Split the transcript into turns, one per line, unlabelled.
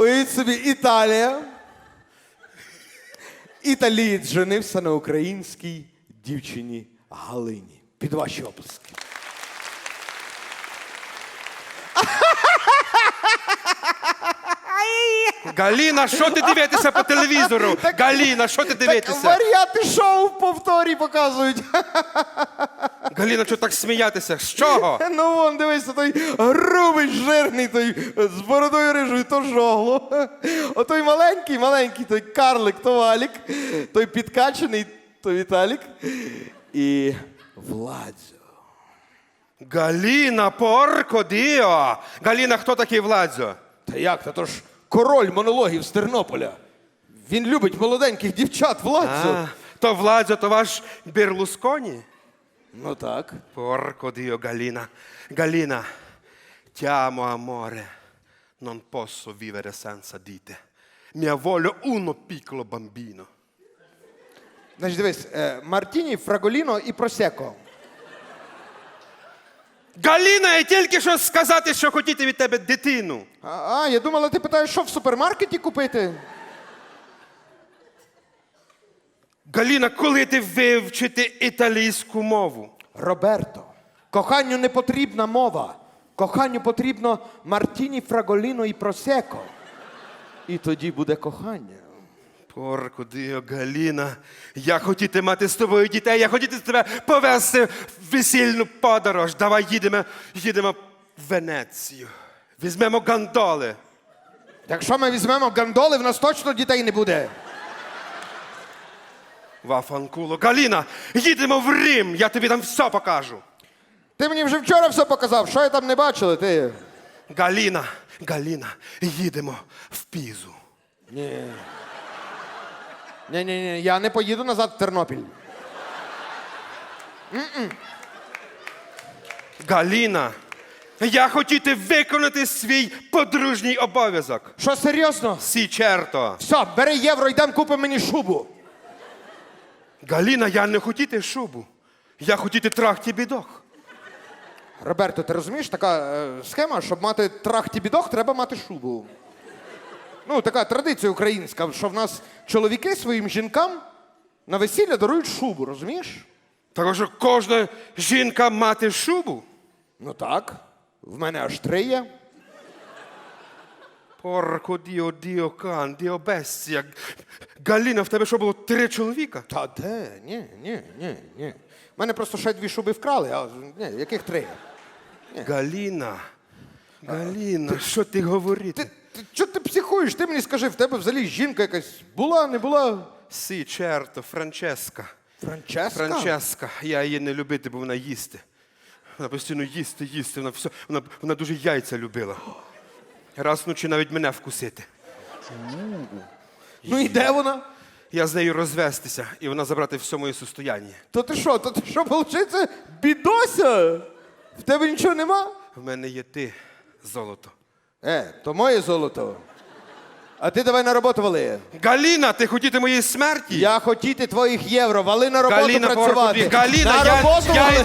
Уявіть собі, Італія. Італієць женився на українській дівчині Галині. Під ваші оплески.
Галіна, що ти дивитися по телевізору? Галіна, що ти
Так
дивитися?
варіанти шоу в повторі показують.
Галіна, що так сміятися? З чого?
Ну вон, дивися, той грубий, жирний, той з бородою рижою, то жогло. Отой маленький, маленький, той карлик, то валік, той підкачений, то Віталік. І Владзо.
Галіна, порко діо. Галіна, хто такий Владзо?
Та як? Та то ж король монологів з Тернополя. Він любить молоденьких дівчат, Владзо.
А, то Владзо, то ваш Берлусконі?
Ну так.
Porco Dio, Galina. Galina, ti amo amore. Non posso vivere senza di te. Mi voglio uno piccolo bambino.
Значить, дивись, е, Мартіні, Фраголіно і Просеко.
Галіна, я тільки що сказати, що хотіти від тебе дитину.
А, а, я думала, ти питаєш, що в супермаркеті купити?
Галіна, коли ти вивчити італійську мову?
Роберто, коханню не потрібна мова. Коханню потрібно Мартіні, Фраголіно і Просеко. І тоді буде кохання.
Порко Діо, Галіна, я хотіти мати з тобою дітей, я хотіти тебе повезти в весільну подорож. Давай їдемо, їдемо в Венецію. Візьмемо гандоли.
Якщо ми візьмемо гандоли, в нас точно дітей не буде.
Вафанкуло. Галіна, їдемо в Рим, я тобі там все покажу.
Ти мені вже вчора все показав, що я там не бачила, ти.
Галіна, Галіна, їдемо в Пізу.
Ні. Ні, ні, ні, я не поїду назад в Тернопіль.
Галіна, я хотіти виконати свій подружній обов'язок.
Що серйозно?
Сі черто.
Все, бери євро, йдемо купимо мені шубу.
Галіна, я не хотіти шубу. Я хотіти трахті бідох.
Роберто, ти розумієш, така е, схема, щоб мати трахті бідох, треба мати шубу. Ну, така традиція українська, що в нас чоловіки своїм жінкам на весілля дарують шубу, розумієш?
Так що кожна жінка мати шубу.
Ну так. В мене аж три є.
Порко діо, діо кан, діо бестія. Галіна, в тебе що було три чоловіка?
Та де? Ні, ні, ні, ні. У мене просто ще дві шуби вкрали, а ні, яких три?
Галіна, Галіна, що ти говорити?
Ти, ти ти психуєш? Ти мені скажи, в тебе взагалі жінка якась була, не була?
Сі, черто, Франческа.
Франческа?
Франческа, я її не любити, бо вона їсти. Вона постійно їсти, їсти, вона, все, вона, вона дуже яйця любила. Раз вночі навіть мене вкусити.
Ну і де вона?
Я з нею розвестися, і вона забрати все моє состояння.
То ти що, то ти що, виходить, бідося? В тебе нічого нема?
В мене є ти, золото.
Е, то моє золото. А ти давай на роботу вали.
Галіна, ти хотіти моєї смерті?
Я хотіти твоїх євро, вали на роботу
Галіна,
працювати.
Галіна,
на
я,
роботу
я,
вали.